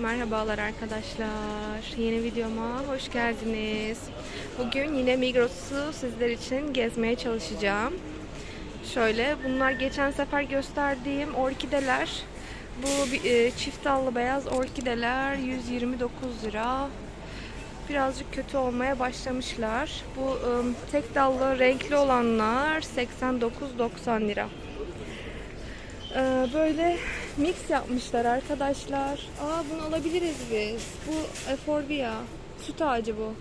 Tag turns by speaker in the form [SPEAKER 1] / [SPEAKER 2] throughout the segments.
[SPEAKER 1] Merhabalar arkadaşlar. Yeni videoma hoş geldiniz. Bugün yine Migros'u sizler için gezmeye çalışacağım. Şöyle bunlar geçen sefer gösterdiğim orkideler. Bu e, çift dallı beyaz orkideler 129 lira. Birazcık kötü olmaya başlamışlar. Bu ım, tek dallı renkli olanlar 89.90 lira. Ee, böyle mix yapmışlar arkadaşlar. Aa bunu alabiliriz biz. Bu Eforbia. Süt ağacı bu.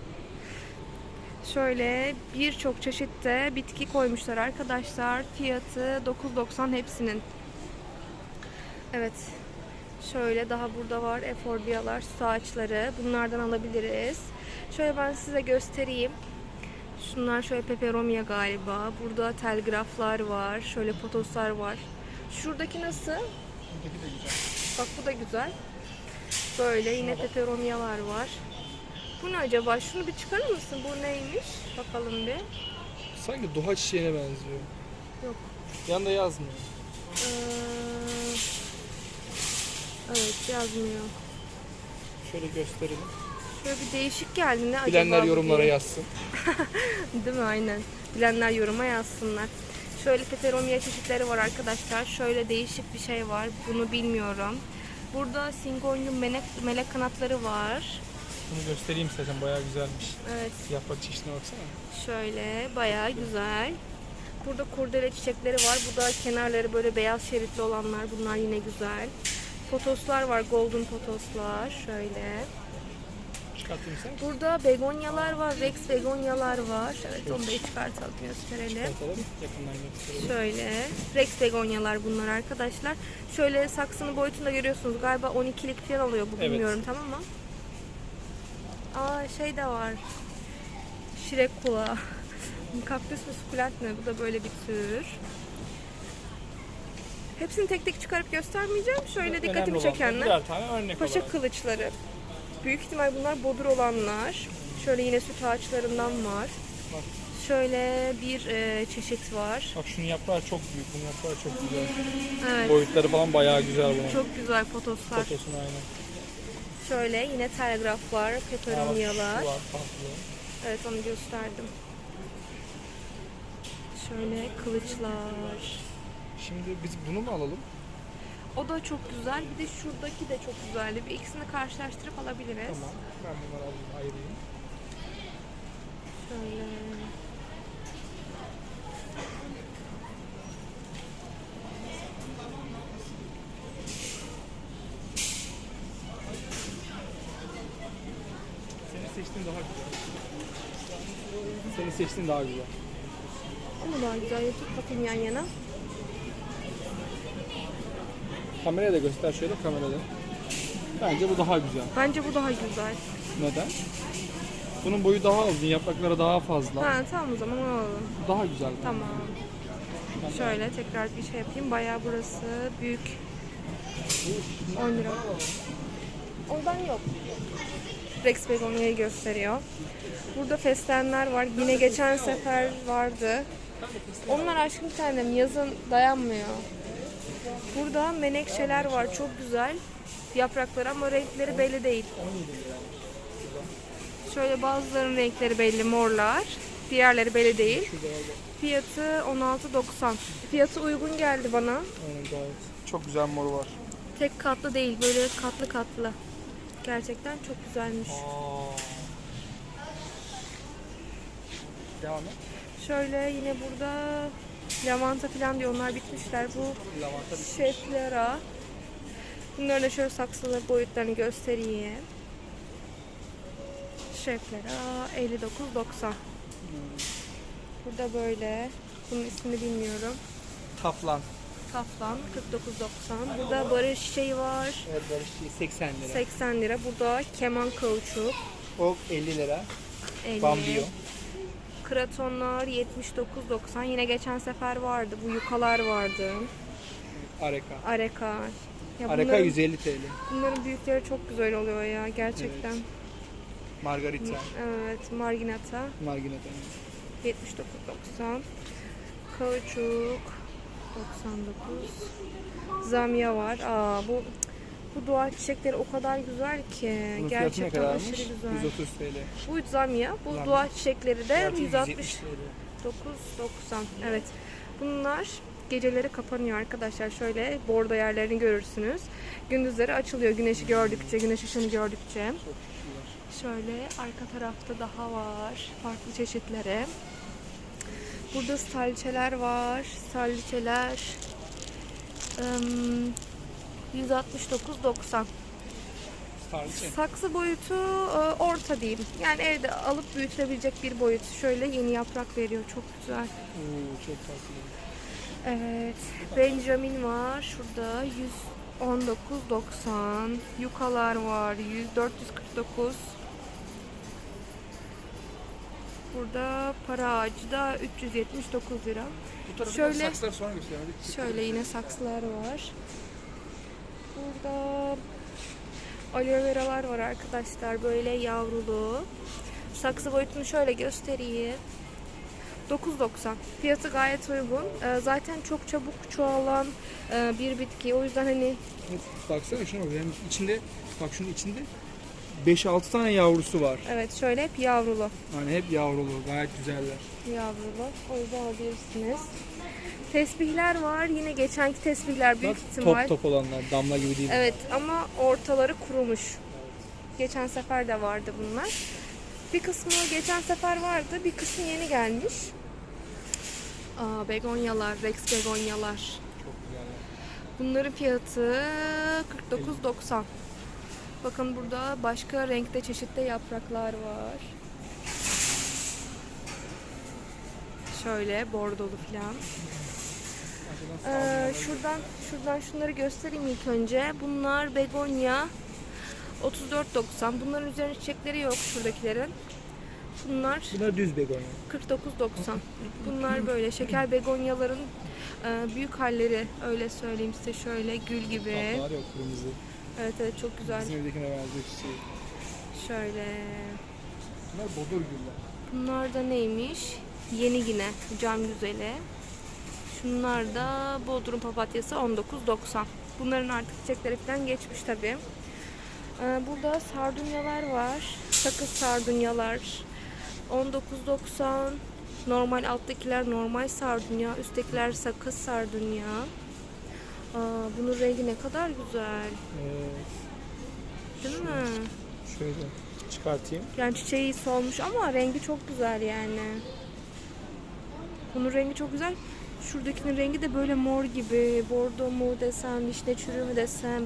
[SPEAKER 1] Şöyle birçok çeşitte bitki koymuşlar arkadaşlar. Fiyatı 9.90 hepsinin. Evet. Şöyle daha burada var Eforbialar, süt ağaçları. Bunlardan alabiliriz. Şöyle ben size göstereyim. Şunlar şöyle peperomia galiba. Burada telgraflar var. Şöyle potoslar var. Şuradaki nasıl?
[SPEAKER 2] Buradaki de güzel.
[SPEAKER 1] Bak bu da güzel. Böyle yine peperomiyalar var. Bu ne acaba? Şunu bir çıkarır mısın? Bu neymiş? Bakalım bir.
[SPEAKER 2] Sanki duha çiçeğine benziyor.
[SPEAKER 1] Yok.
[SPEAKER 2] Yanında yazmıyor.
[SPEAKER 1] Ee, evet yazmıyor.
[SPEAKER 2] Şöyle gösterelim.
[SPEAKER 1] Şöyle bir değişik geldi. Ne
[SPEAKER 2] Bilenler
[SPEAKER 1] acaba bu
[SPEAKER 2] yorumlara
[SPEAKER 1] diye.
[SPEAKER 2] yazsın.
[SPEAKER 1] Değil mi? Aynen. Bilenler yoruma yazsınlar. Şöyle peperomiya çeşitleri var arkadaşlar. Şöyle değişik bir şey var. Bunu bilmiyorum. Burada singonyum melek, melek kanatları var.
[SPEAKER 2] Bunu göstereyim istersen bayağı güzelmiş.
[SPEAKER 1] Evet.
[SPEAKER 2] Yaprak çeşidine baksana.
[SPEAKER 1] Şöyle bayağı güzel. Burada kurdele çiçekleri var. Bu da kenarları böyle beyaz şeritli olanlar. Bunlar yine güzel. Potoslar var. Golden potoslar. Şöyle.
[SPEAKER 2] Çıkartayım sen.
[SPEAKER 1] Burada begonyalar var. Rex begonyalar var. Evet onu da çıkartalım gösterelim.
[SPEAKER 2] Çıkartalım. Yakından gösterelim.
[SPEAKER 1] Şöyle. Rex begonyalar bunlar arkadaşlar. Şöyle saksının boyutunu da görüyorsunuz. Galiba 12'lik falan alıyor bu
[SPEAKER 2] Evet.
[SPEAKER 1] bilmiyorum tamam mı? Aa şey de var. Şirek kulağı. Kaktüs mü sukulent mi? Bu da böyle bir tür. Hepsini tek tek çıkarıp göstermeyeceğim. Şöyle
[SPEAKER 2] Önemli
[SPEAKER 1] dikkatimi çekenler. Paşa
[SPEAKER 2] olarak.
[SPEAKER 1] kılıçları. Büyük ihtimal bunlar bodur olanlar. Şöyle yine süt ağaçlarından var.
[SPEAKER 2] Bak.
[SPEAKER 1] Şöyle bir e, çeşit var.
[SPEAKER 2] Bak şunun yaprağı çok büyük. Bunun yaprağı çok güzel.
[SPEAKER 1] Evet.
[SPEAKER 2] Boyutları falan bayağı güzel bunun.
[SPEAKER 1] Çok güzel potoslar.
[SPEAKER 2] Fotosunu aynen.
[SPEAKER 1] Şöyle yine telgraf var,
[SPEAKER 2] şu var farklı.
[SPEAKER 1] Evet onu gösterdim. Şöyle kılıçlar.
[SPEAKER 2] Şimdi biz bunu mu alalım?
[SPEAKER 1] O da çok güzel. Bir de şuradaki de çok güzeldi. Bir ikisini karşılaştırıp alabiliriz.
[SPEAKER 2] Tamam. Ben bunları alayım ayırayım.
[SPEAKER 1] Şöyle.
[SPEAKER 2] Senin seçtiğin daha güzel. Senin seçtiğin daha güzel.
[SPEAKER 1] Ama daha güzel. Tut bakayım yan yana.
[SPEAKER 2] Kameraya da göster şöyle kamerada. Bence bu daha güzel.
[SPEAKER 1] Bence bu daha güzel.
[SPEAKER 2] Neden? Bunun boyu daha uzun, yaprakları daha fazla.
[SPEAKER 1] Ha tamam o zaman alalım.
[SPEAKER 2] Daha güzel.
[SPEAKER 1] Tamam. Şöyle tekrar bir şey yapayım. Bayağı burası büyük. 10 lira. Ondan yok. Rex Begonia'yı gösteriyor. Burada fesleğenler var. Yine geçen sefer vardı. Onlar aşkım tanem yazın dayanmıyor. Burada menekşeler var. Çok güzel. Yaprakları ama renkleri belli değil. Şöyle bazılarının renkleri belli morlar. Diğerleri belli değil. Fiyatı 16.90. Fiyatı uygun geldi bana.
[SPEAKER 2] Aynen gayet. Çok güzel moru var.
[SPEAKER 1] Tek katlı değil, böyle katlı katlı. Gerçekten çok güzelmiş.
[SPEAKER 2] Aa. Devam et.
[SPEAKER 1] Şöyle yine burada lavanta falan diyor. Onlar bitmişler. Bu şeflera. Bunların da şöyle saksılı boyutlarını göstereyim. Şeflera 59.90. Burada böyle. Bunun ismini bilmiyorum.
[SPEAKER 2] Taflan.
[SPEAKER 1] Taflan 49.90. Burada barış çiçeği var.
[SPEAKER 2] Evet barışçı 80 lira.
[SPEAKER 1] 80 lira. Burada keman kauçuk.
[SPEAKER 2] O 50 lira.
[SPEAKER 1] 50.
[SPEAKER 2] Bambiyo.
[SPEAKER 1] Kratonlar 79.90. Yine geçen sefer vardı. Bu yukalar vardı.
[SPEAKER 2] Areka.
[SPEAKER 1] Areka. Ya
[SPEAKER 2] Areka
[SPEAKER 1] bunların,
[SPEAKER 2] 150 TL.
[SPEAKER 1] bunların büyükleri çok güzel oluyor ya gerçekten.
[SPEAKER 2] Margarita.
[SPEAKER 1] Evet, marginata
[SPEAKER 2] Margarita.
[SPEAKER 1] 79.90. Kauçuk 99. Zamya var. Aa bu Bu doğal çiçekleri o kadar güzel ki.
[SPEAKER 2] Bunun
[SPEAKER 1] Gerçekten aşırı güzel.
[SPEAKER 2] 130 TL.
[SPEAKER 1] Bu zam ya. Bu
[SPEAKER 2] Zam.
[SPEAKER 1] doğal çiçekleri de
[SPEAKER 2] Fiyatı
[SPEAKER 1] 160
[SPEAKER 2] TL.
[SPEAKER 1] 9.90. Evet. Bunlar geceleri kapanıyor arkadaşlar. Şöyle bordo yerlerini görürsünüz. Gündüzleri açılıyor güneşi gördükçe, güneş ışığını gördükçe. Şöyle arka tarafta daha var. Farklı çeşitleri. Burada salçeler var. Salçeler ım, 169.90.
[SPEAKER 2] Tarçın.
[SPEAKER 1] Saksı boyutu e, orta diyeyim. Yani evde alıp büyütülebilecek bir boyut. Şöyle yeni yaprak veriyor. Çok güzel.
[SPEAKER 2] Oo, çok tatlı.
[SPEAKER 1] Evet. Benjamin var. Şurada 119.90. Yukalar var. 100, 449. Burada para ağacı da 379 lira.
[SPEAKER 2] Bu
[SPEAKER 1] Şöyle-
[SPEAKER 2] saksılar sonra.
[SPEAKER 1] Şöyle yine saksılar var. Burada aloe veralar var arkadaşlar. Böyle yavrulu. Saksı boyutunu şöyle göstereyim. 9.90. Fiyatı gayet uygun. Ee, zaten çok çabuk çoğalan e, bir bitki. O yüzden hani
[SPEAKER 2] Baksana şuna bak. Yani içinde, bak şunun içinde 5-6 tane yavrusu var.
[SPEAKER 1] evet şöyle hep yavrulu.
[SPEAKER 2] Yani hep yavrulu. Gayet güzeller.
[SPEAKER 1] Yavrulu. O yüzden alabilirsiniz. Tesbihler var. Yine geçenki tesbihler büyük
[SPEAKER 2] Bak
[SPEAKER 1] ihtimal.
[SPEAKER 2] top top olanlar. Damla gibi değil.
[SPEAKER 1] Evet ama ortaları kurumuş. Geçen sefer de vardı bunlar. Bir kısmı geçen sefer vardı, bir kısmı yeni gelmiş. Aa, begonyalar, Rex begonyalar.
[SPEAKER 2] Çok güzeller.
[SPEAKER 1] Bunların fiyatı 49.90. Bakın burada başka renkte çeşitli yapraklar var. Şöyle bordolu falan. Ee, şuradan şuradan şunları göstereyim ilk önce. Bunlar begonya 34.90. Bunların üzerine çiçekleri yok şuradakilerin. Bunlar
[SPEAKER 2] Bunlar düz begonya.
[SPEAKER 1] 49.90. Bunlar böyle şeker begonyaların e, büyük halleri öyle söyleyeyim size şöyle gül gibi.
[SPEAKER 2] Kaplar yok kırmızı.
[SPEAKER 1] Evet evet çok güzel.
[SPEAKER 2] Bizim evdekine benziyor çiçeği.
[SPEAKER 1] Şöyle.
[SPEAKER 2] Bunlar bodur güller.
[SPEAKER 1] Bunlar da neymiş? Yeni yine cam güzeli. Şunlar da Bodrum papatyası 19.90. Bunların artık çiçekleri falan geçmiş tabi. burada sardunyalar var. Sakız sardunyalar 19.90. Normal alttakiler normal sardunya, üsttekiler sakız sardunya. Aa, bunun rengi ne kadar güzel.
[SPEAKER 2] Evet.
[SPEAKER 1] Değil mi?
[SPEAKER 2] Şöyle çıkartayım.
[SPEAKER 1] Yani çiçeği solmuş ama rengi çok güzel yani. Bunun rengi çok güzel. Şuradakinin rengi de böyle mor gibi. Bordo mu desem, vişne çürüğü mü desem.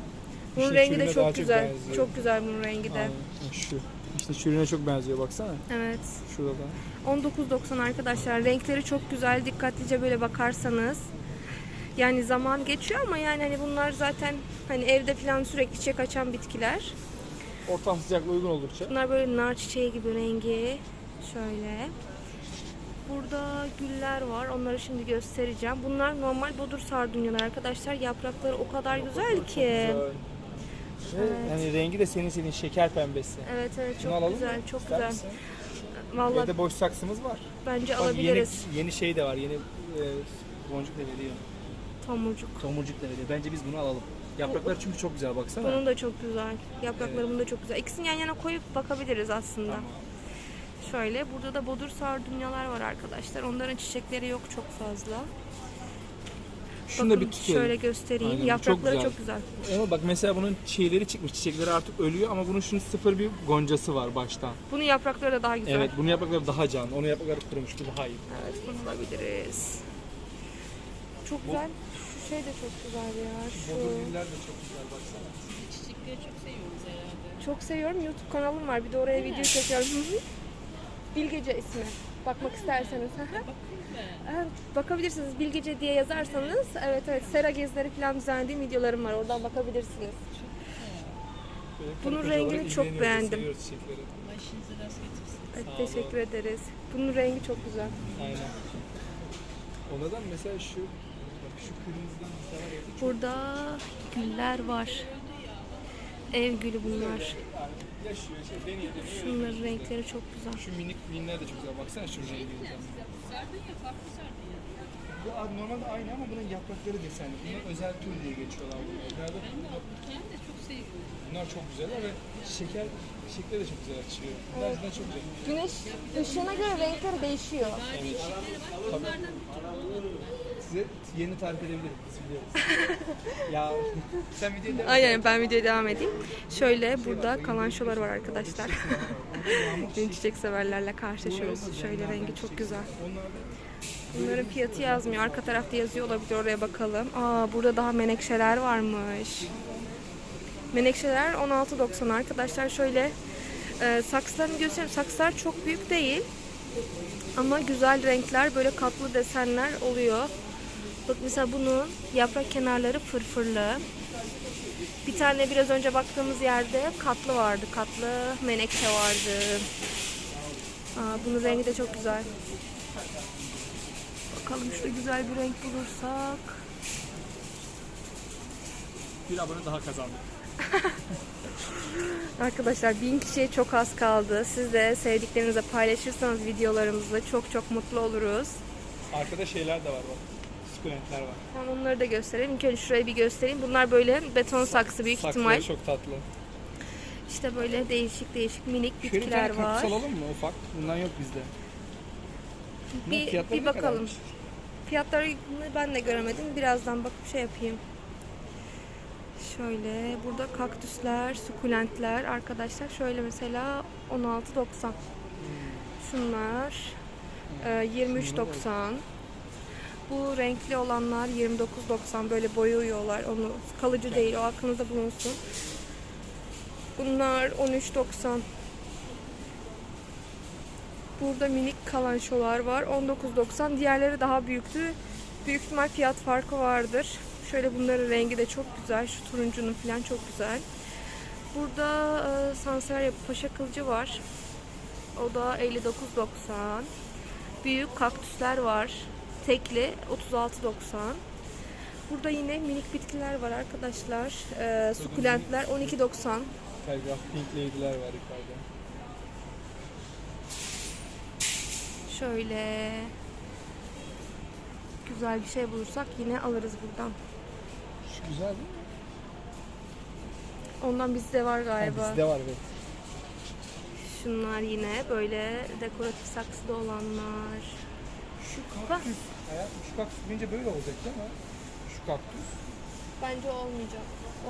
[SPEAKER 1] Bunun
[SPEAKER 2] Vişne
[SPEAKER 1] rengi de çok
[SPEAKER 2] daha çok
[SPEAKER 1] güzel.
[SPEAKER 2] benziyor.
[SPEAKER 1] Çok güzel bunun rengi de.
[SPEAKER 2] Aynen. Şu. İşte çürüğüne çok benziyor baksana.
[SPEAKER 1] Evet.
[SPEAKER 2] Şurada da.
[SPEAKER 1] 19.90 arkadaşlar. Renkleri çok güzel. Dikkatlice böyle bakarsanız. Yani zaman geçiyor ama yani hani bunlar zaten hani evde falan sürekli çiçek açan bitkiler.
[SPEAKER 2] Ortam sıcaklığı uygun oldukça.
[SPEAKER 1] Bunlar böyle nar çiçeği gibi rengi. Şöyle. Burada güller var. Onları şimdi göstereceğim. Bunlar normal bodur sardunyalar arkadaşlar. Yaprakları o kadar güzel ki.
[SPEAKER 2] Güzel. Ve hani rengi de senin senin şeker pembesi.
[SPEAKER 1] Evet evet çok
[SPEAKER 2] alalım
[SPEAKER 1] güzel.
[SPEAKER 2] mı?
[SPEAKER 1] Çok
[SPEAKER 2] İster
[SPEAKER 1] güzel.
[SPEAKER 2] misin?
[SPEAKER 1] Vallahi
[SPEAKER 2] Evde boş saksımız var.
[SPEAKER 1] bence
[SPEAKER 2] Bak yeni,
[SPEAKER 1] alabiliriz.
[SPEAKER 2] yeni şey de var. Yeni e, boncuk da veriyor.
[SPEAKER 1] Tomurcuk.
[SPEAKER 2] Tomurcuk da veriyor. Bence biz bunu alalım. Yaprakları çünkü çok güzel baksana.
[SPEAKER 1] Bunun da çok güzel. Yaprakları bunun da çok güzel. İkisini yan yana koyup bakabiliriz aslında.
[SPEAKER 2] Tamam.
[SPEAKER 1] Şöyle burada da bodur sardunyalar var arkadaşlar. Onların çiçekleri yok çok fazla.
[SPEAKER 2] Şunu da
[SPEAKER 1] Bakın
[SPEAKER 2] bir tutuyorum.
[SPEAKER 1] şöyle göstereyim.
[SPEAKER 2] Aynen, bu çok
[SPEAKER 1] Yaprakları
[SPEAKER 2] güzel.
[SPEAKER 1] çok güzel.
[SPEAKER 2] Ama bak mesela bunun şeyleri çıkmış. Çiçekleri artık ölüyor ama bunun şunun sıfır bir goncası var baştan.
[SPEAKER 1] Bunun yaprakları da daha güzel.
[SPEAKER 2] Evet bunun yaprakları daha can. Onun yaprakları kurumuş. Bu daha iyi.
[SPEAKER 1] Evet bunu alabiliriz. Çok güzel. Şu şey de çok güzel ya. Şu.
[SPEAKER 2] Bodurgiller de çok güzel baksana.
[SPEAKER 3] Çiçekleri çok seviyoruz herhalde.
[SPEAKER 1] Çok seviyorum. YouTube kanalım var. Bir de oraya video çekiyorum. Hı hı. Bilgece ismi. Bakmak isterseniz. Hı hı.
[SPEAKER 3] Bakayım ben.
[SPEAKER 1] Evet, Bakabilirsiniz. Bilgece diye yazarsanız. Evet evet. Sera gezileri falan düzenlediğim videolarım var. Oradan bakabilirsiniz.
[SPEAKER 2] Böyle
[SPEAKER 1] Bunun rengini çok
[SPEAKER 2] ilgileniyoruz,
[SPEAKER 1] beğendim.
[SPEAKER 2] seviyoruz çiçekleri.
[SPEAKER 3] Allah işinizi rast getirsin.
[SPEAKER 1] Evet,
[SPEAKER 2] Sağ
[SPEAKER 1] teşekkür ederiz. Bunun rengi çok güzel.
[SPEAKER 2] Aynen. Onlardan mesela şu
[SPEAKER 1] Burada güller var. Ev gülü bunlar. Şunların renkleri çok güzel.
[SPEAKER 2] Şu minik vinler de çok güzel. Baksana şu rengi.
[SPEAKER 3] Sardunya farklı sardunya.
[SPEAKER 2] Bu normalde aynı ama bunun yaprakları desenli. Bunlar özel tür diye geçiyorlar bunlar.
[SPEAKER 3] De çok seviyorum.
[SPEAKER 2] Bunlar çok güzeller ve şeker şekeri de çok güzel açıyor. Bunlar cidden çok güzel.
[SPEAKER 1] Güneş ışığına göre renkleri değişiyor.
[SPEAKER 3] Daha değişikleri
[SPEAKER 2] Size yeni tarif edebilirim. Biz biliyoruz. ya sen videoyu devam.
[SPEAKER 1] Aynen ben videoya devam edeyim. Şöyle burada kalan şolar var arkadaşlar. Dün çiçek severlerle karşılaşıyoruz. Şöyle rengi çok güzel. Bunların fiyatı yazmıyor. Arka tarafta yazıyor olabilir. Oraya bakalım. Aa burada daha menekşeler varmış. Menekşeler 16.90 arkadaşlar. Şöyle e, saksılarını göstereyim. Saksılar çok büyük değil. Ama güzel renkler, böyle katlı desenler oluyor. Bak mesela bunun yaprak kenarları fırfırlı. Bir tane biraz önce baktığımız yerde katlı vardı. Katlı menekşe vardı. Aa, bunun rengi de çok güzel. Bakalım şurada güzel bir renk bulursak.
[SPEAKER 2] bir abone daha kazandık.
[SPEAKER 1] Arkadaşlar bin kişiye çok az kaldı. Siz de sevdiklerinizle paylaşırsanız videolarımızı çok çok mutlu oluruz.
[SPEAKER 2] Arkada şeyler de var bak. Sukulentler var.
[SPEAKER 1] Ben onları da göstereyim. İlk önce şurayı bir göstereyim. Bunlar böyle beton saksı büyük
[SPEAKER 2] Saksıları
[SPEAKER 1] ihtimal.
[SPEAKER 2] çok tatlı.
[SPEAKER 1] İşte böyle değişik değişik minik
[SPEAKER 2] Şöyle bir tane
[SPEAKER 1] bitkiler var.
[SPEAKER 2] kaktüs alalım mı ufak? Bundan yok bizde. Bunun
[SPEAKER 1] Bir,
[SPEAKER 2] fiyatları
[SPEAKER 1] bir
[SPEAKER 2] ne
[SPEAKER 1] bakalım. Fiyatlarını ben de göremedim. Birazdan bakıp şey yapayım. Şöyle burada kaktüsler, sukulentler arkadaşlar. Şöyle mesela 16.90. Şunlar e, 23.90. Bu renkli olanlar 29.90 böyle boyuyorlar onu kalıcı değil o aklınızda bulunsun. Bunlar 13.90. Burada minik kalançolar var 19.90 diğerleri daha büyüktü. Büyük ihtimal fiyat farkı vardır. Şöyle bunların rengi de çok güzel. Şu turuncunun falan çok güzel. Burada e, Sansevieria paşa kılıcı var. O da 59.90. Büyük kaktüsler var. Tekli 36.90. Burada yine minik bitkiler var arkadaşlar. Ee, sukulentler 12.90.
[SPEAKER 2] Telgraf Pink Lady'ler var yukarıda.
[SPEAKER 1] Şöyle güzel bir şey bulursak yine alırız buradan.
[SPEAKER 2] Şu güzel değil mi?
[SPEAKER 1] Ondan bizde var
[SPEAKER 2] Ha,
[SPEAKER 1] galiba.
[SPEAKER 2] bizde var evet.
[SPEAKER 1] Şunlar yine böyle dekoratif saksıda olanlar.
[SPEAKER 2] Şu kaktüs. Hayatım şu kaktüs bence böyle olacak değil mi? Şu kaktüs.
[SPEAKER 1] Bence olmayacak.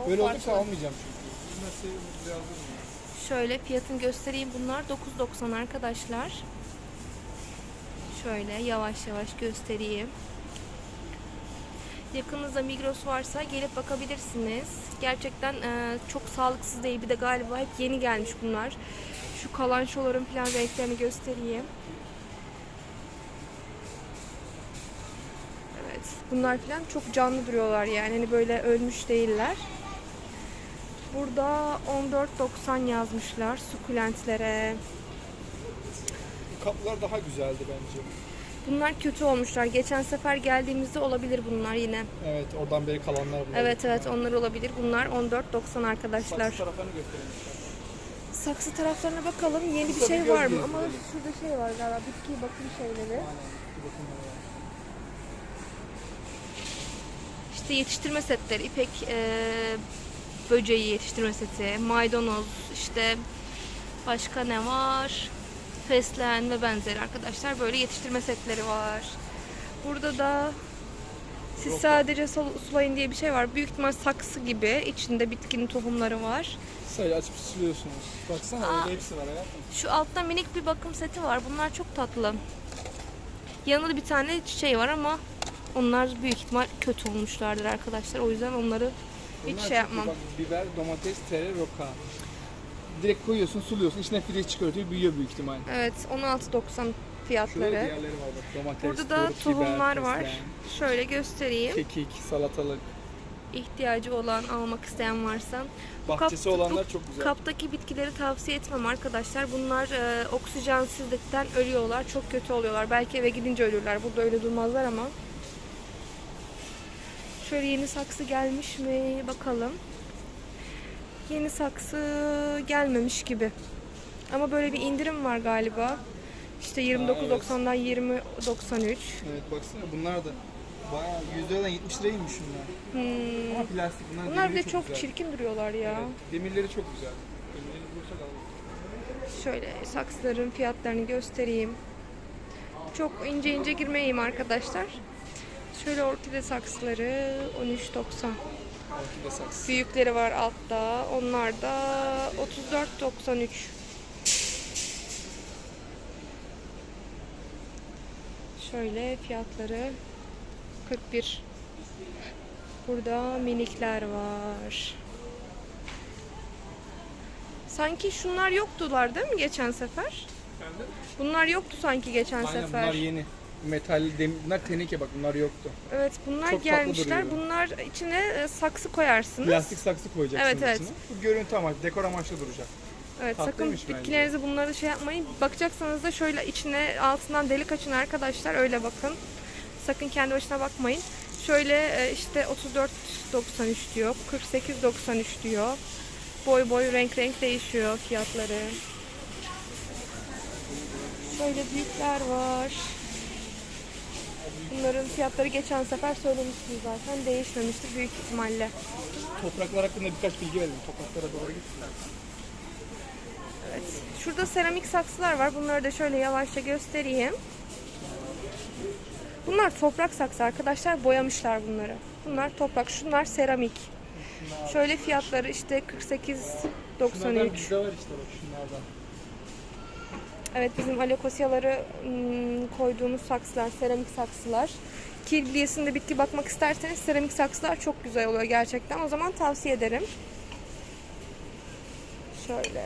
[SPEAKER 1] O
[SPEAKER 2] Böyle
[SPEAKER 1] farklı.
[SPEAKER 2] olursa almayacağım çünkü. Sevimli biraz.
[SPEAKER 1] Şöyle fiyatını göstereyim. Bunlar 9.90 arkadaşlar. Şöyle yavaş yavaş göstereyim. Yakınızda Migros varsa gelip bakabilirsiniz. Gerçekten e, çok sağlıksız değil. Bir de galiba hep yeni gelmiş bunlar. Şu kalan şoların falan renklerini göstereyim. Evet. Bunlar falan çok canlı duruyorlar yani. Hani böyle ölmüş değiller. Burada 14.90 yazmışlar sukulentlere.
[SPEAKER 2] Kaplar daha güzeldi bence.
[SPEAKER 1] Bunlar kötü olmuşlar. Geçen sefer geldiğimizde olabilir bunlar yine.
[SPEAKER 2] Evet oradan beri kalanlar bunlar.
[SPEAKER 1] Evet evet onlar olabilir. Bunlar 14.90 arkadaşlar.
[SPEAKER 2] Saksı taraflarını gösterelim.
[SPEAKER 1] Saksı taraflarına bakalım. Yeni bir
[SPEAKER 2] Kısa bir
[SPEAKER 1] şey
[SPEAKER 2] göz
[SPEAKER 1] var mı? Ama şurada şey var galiba. Bitki bakım şeyleri.
[SPEAKER 2] Aynen. Bir bakın oraya.
[SPEAKER 1] İşte yetiştirme setleri. İpek e, böceği yetiştirme seti. Maydanoz. işte başka ne var? Fesleğen ve benzeri arkadaşlar. Böyle yetiştirme setleri var. Burada da siz sadece sol- sulayın diye bir şey var. Büyük ihtimal saksı gibi. içinde bitkinin tohumları var.
[SPEAKER 2] Sayı açıp siliyorsunuz. Baksana
[SPEAKER 1] Aa.
[SPEAKER 2] orada hepsi var hayatım.
[SPEAKER 1] Şu altta minik bir bakım seti var. Bunlar çok tatlı. Yanında bir tane çiçeği var ama onlar büyük ihtimal kötü olmuşlardır arkadaşlar. O yüzden onları hiç
[SPEAKER 2] Bunlar
[SPEAKER 1] şey yapmam.
[SPEAKER 2] Bak, biber, domates, tere, roka. Direkt koyuyorsun, suluyorsun. İçine filiz çıkartıyor, büyüyor büyük ihtimal.
[SPEAKER 1] Evet 16.90
[SPEAKER 2] Şurada
[SPEAKER 1] fiyatları.
[SPEAKER 2] diğerleri var bak. Domates,
[SPEAKER 1] Burada da
[SPEAKER 2] turp,
[SPEAKER 1] tohumlar
[SPEAKER 2] biber,
[SPEAKER 1] var.
[SPEAKER 2] fesleğen,
[SPEAKER 1] Şöyle göstereyim.
[SPEAKER 2] Kekik, salatalık.
[SPEAKER 1] İhtiyacı olan almak isteyen varsa.
[SPEAKER 2] Bahçesi
[SPEAKER 1] kap-
[SPEAKER 2] olanlar
[SPEAKER 1] bu
[SPEAKER 2] çok güzel.
[SPEAKER 1] Kaptaki bitkileri tavsiye etmem arkadaşlar. Bunlar e, oksijensizlikten ölüyorlar. Çok kötü oluyorlar. Belki eve gidince ölürler. Burada öyle durmazlar ama. Şöyle yeni saksı gelmiş mi? Bakalım. Yeni saksı gelmemiş gibi. Ama böyle bir indirim var galiba. İşte 29.90'dan 20.93.
[SPEAKER 2] Evet baksana bunlar da Bayağı 100 liradan 70 liraymış şunlar.
[SPEAKER 1] Hmm.
[SPEAKER 2] Ama plastik bunlar.
[SPEAKER 1] Bunlar bir de çok
[SPEAKER 2] güzel.
[SPEAKER 1] çirkin duruyorlar ya.
[SPEAKER 2] Evet, demirleri çok güzel. Demirleri bulursak alalım.
[SPEAKER 1] Şöyle saksıların fiyatlarını göstereyim. Çok ince ince girmeyeyim arkadaşlar. Şöyle orkide saksıları 13.90.
[SPEAKER 2] Orkide saksı.
[SPEAKER 1] Büyükleri var altta. Onlar da 34.93. Şöyle fiyatları 41. Burada minikler var. Sanki şunlar yoktular değil mi geçen sefer? Bunlar yoktu sanki geçen
[SPEAKER 2] Aynen
[SPEAKER 1] sefer.
[SPEAKER 2] bunlar yeni. Metal, dem bunlar teneke bak bunlar yoktu.
[SPEAKER 1] Evet bunlar
[SPEAKER 2] Çok tatlı
[SPEAKER 1] gelmişler. Bunlar içine e, saksı koyarsınız.
[SPEAKER 2] Plastik saksı koyacaksın
[SPEAKER 1] Evet, evet.
[SPEAKER 2] içine. Bu görüntü amaçlı, dekor amaçlı duracak.
[SPEAKER 1] Evet sakın
[SPEAKER 2] Tatlıymış bence.
[SPEAKER 1] bitkilerinizi bunları şey yapmayın. Bakacaksanız da şöyle içine altından delik açın arkadaşlar öyle bakın. Sakın kendi başına bakmayın. Şöyle e, işte 34.93 diyor. 48.93 diyor. Boy boy renk renk değişiyor fiyatları. Şöyle büyükler var. Bunların fiyatları geçen sefer söylemiştim zaten. Değişmemiştir büyük ihtimalle.
[SPEAKER 2] Topraklar hakkında birkaç bilgi verelim. Topraklara doğru gitsinler.
[SPEAKER 1] Evet. Şurada seramik saksılar var. Bunları da şöyle yavaşça göstereyim. Bunlar toprak saksı arkadaşlar. Boyamışlar bunları. Bunlar toprak. Şunlar seramik. Şöyle fiyatları işte 48.93.
[SPEAKER 2] Şunlardan bizde var işte bak şunlardan.
[SPEAKER 1] Evet bizim alekosyaları koyduğumuz saksılar, seramik saksılar. Kirliyesinde bitki bakmak isterseniz seramik saksılar çok güzel oluyor gerçekten. O zaman tavsiye ederim. Şöyle.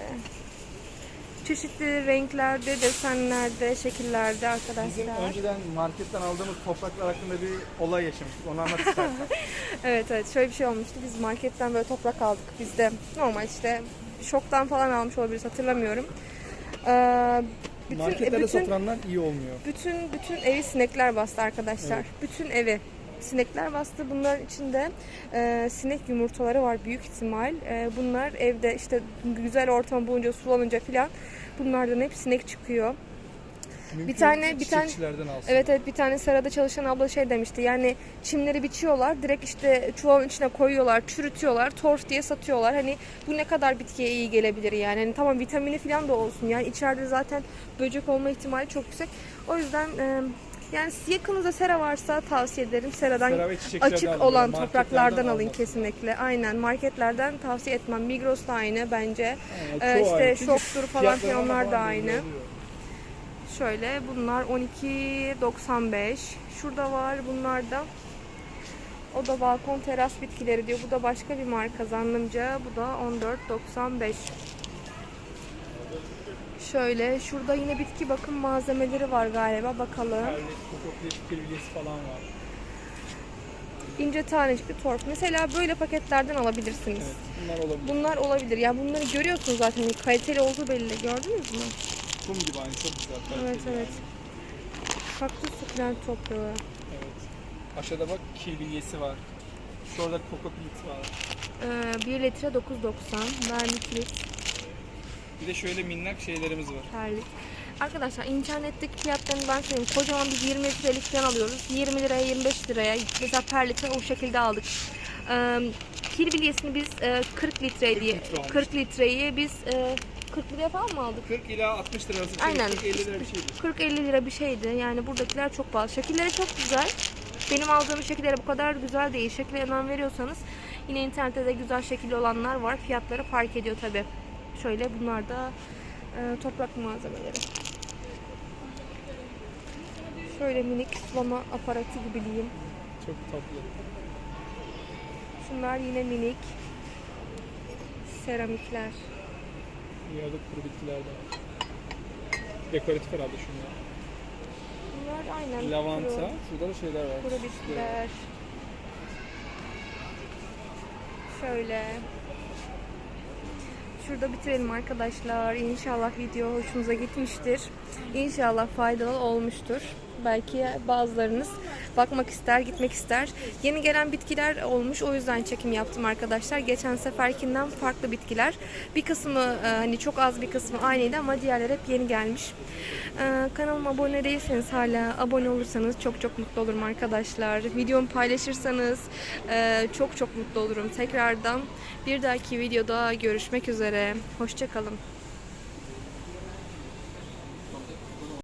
[SPEAKER 1] Çeşitli renklerde, desenlerde, şekillerde
[SPEAKER 2] Bizim
[SPEAKER 1] arkadaşlar.
[SPEAKER 2] önceden marketten aldığımız topraklar hakkında bir olay yaşamıştık. Onu anlat istersen.
[SPEAKER 1] Evet evet şöyle bir şey olmuştu. Biz marketten böyle toprak aldık biz de. Normal işte şoktan falan almış olabiliriz hatırlamıyorum. Ee, bütün,
[SPEAKER 2] Marketlerde
[SPEAKER 1] bütün,
[SPEAKER 2] satılanlar iyi olmuyor.
[SPEAKER 1] bütün bütün evi sinekler bastı arkadaşlar.
[SPEAKER 2] Evet.
[SPEAKER 1] Bütün evi sinekler bastı. Bunların içinde e, sinek yumurtaları var büyük ihtimal. E, bunlar evde işte güzel ortam bulunca sulanınca filan bunlardan hep sinek çıkıyor.
[SPEAKER 2] Mümkün
[SPEAKER 1] tane- bir tane-
[SPEAKER 2] çiçekçilerden alsın.
[SPEAKER 1] Evet evet bir tane serada çalışan abla şey demişti. Yani çimleri biçiyorlar. Direkt işte çuvalın içine koyuyorlar, çürütüyorlar, torf diye satıyorlar. Hani bu ne kadar bitkiye iyi gelebilir yani. Hani tamam vitamini falan da olsun. Yani içeride zaten böcek olma ihtimali çok yüksek. O yüzden e, yani yakınızda sera varsa tavsiye ederim. Seradan
[SPEAKER 2] Sera
[SPEAKER 1] açık olan topraklardan alın kesinlikle. Aynen marketlerden tavsiye etmem. Migros da aynı bence.
[SPEAKER 2] Aynen,
[SPEAKER 1] Ee, işte
[SPEAKER 2] aynı.
[SPEAKER 1] Şoktur falan
[SPEAKER 2] fiyatlarına
[SPEAKER 1] filan onlar da aynı.
[SPEAKER 2] oluyor.
[SPEAKER 1] Şöyle bunlar 12.95. Şurada var bunlar da. O da balkon teras bitkileri diyor. Bu da başka bir marka zannımca. Bu da 14.95. Şöyle şurada yine bitki bakım malzemeleri var galiba. Bakalım.
[SPEAKER 2] Falan var.
[SPEAKER 1] İnce tanecikli torf. Mesela böyle paketlerden alabilirsiniz.
[SPEAKER 2] Evet, bunlar olabilir.
[SPEAKER 1] Bunlar olabilir. Ya bunları görüyorsunuz zaten. Hani Kaliteli olduğu belli. Gördünüz mü?
[SPEAKER 2] Kum gibi aynı çok güzel.
[SPEAKER 1] Evet evet.
[SPEAKER 2] yani.
[SPEAKER 1] Kaktüs sukulent toprağı.
[SPEAKER 2] Evet. Aşağıda bak kirliyesi var. Şurada kokoklit var.
[SPEAKER 1] Ee, 1 litre 9.90. Vermikülit.
[SPEAKER 2] Bir de şöyle minnak şeylerimiz var.
[SPEAKER 1] terlik. Arkadaşlar internetteki fiyatlarını ben söyleyeyim. Kocaman bir 20 litrelik falan alıyoruz. 20 liraya 25 liraya. Mesela perlikten o şekilde aldık. Ee, kirbilyesini biz e, 40 litre
[SPEAKER 2] 40
[SPEAKER 1] diye
[SPEAKER 2] litre almıştık.
[SPEAKER 1] 40 litreyi biz e, 40 liraya falan mı aldık?
[SPEAKER 2] 40 ila 60 lira arası.
[SPEAKER 1] Aynen.
[SPEAKER 2] 40 50 lira bir şeydi.
[SPEAKER 1] 40-50 lira bir şeydi. Yani buradakiler çok pahalı. Şekilleri çok güzel. Benim aldığım şekilleri bu kadar güzel değil. Şekile önem veriyorsanız yine internette de güzel şekilli olanlar var. Fiyatları fark ediyor tabi. Şöyle bunlar da e, toprak malzemeleri. Şöyle minik sulama aparatı gibi diyeyim.
[SPEAKER 2] Çok tatlı.
[SPEAKER 1] Şunlar yine minik seramikler.
[SPEAKER 2] Dünyada kuru bitkiler de var. Dekoratif herhalde şunlar.
[SPEAKER 1] Bunlar aynen
[SPEAKER 2] Lavanta.
[SPEAKER 1] kuru,
[SPEAKER 2] Şurada da şeyler var.
[SPEAKER 1] kuru bitkiler. Şöyle. Şurada bitirelim arkadaşlar. İnşallah video hoşunuza gitmiştir. İnşallah faydalı olmuştur. Belki bazılarınız bakmak ister, gitmek ister. Yeni gelen bitkiler olmuş. O yüzden çekim yaptım arkadaşlar. Geçen seferkinden farklı bitkiler. Bir kısmı e, hani çok az bir kısmı aynıydı ama diğerleri hep yeni gelmiş. E, kanalıma abone değilseniz hala abone olursanız çok çok mutlu olurum arkadaşlar. Videomu paylaşırsanız e, çok çok mutlu olurum. Tekrardan bir dahaki videoda görüşmek üzere. Hoşçakalın.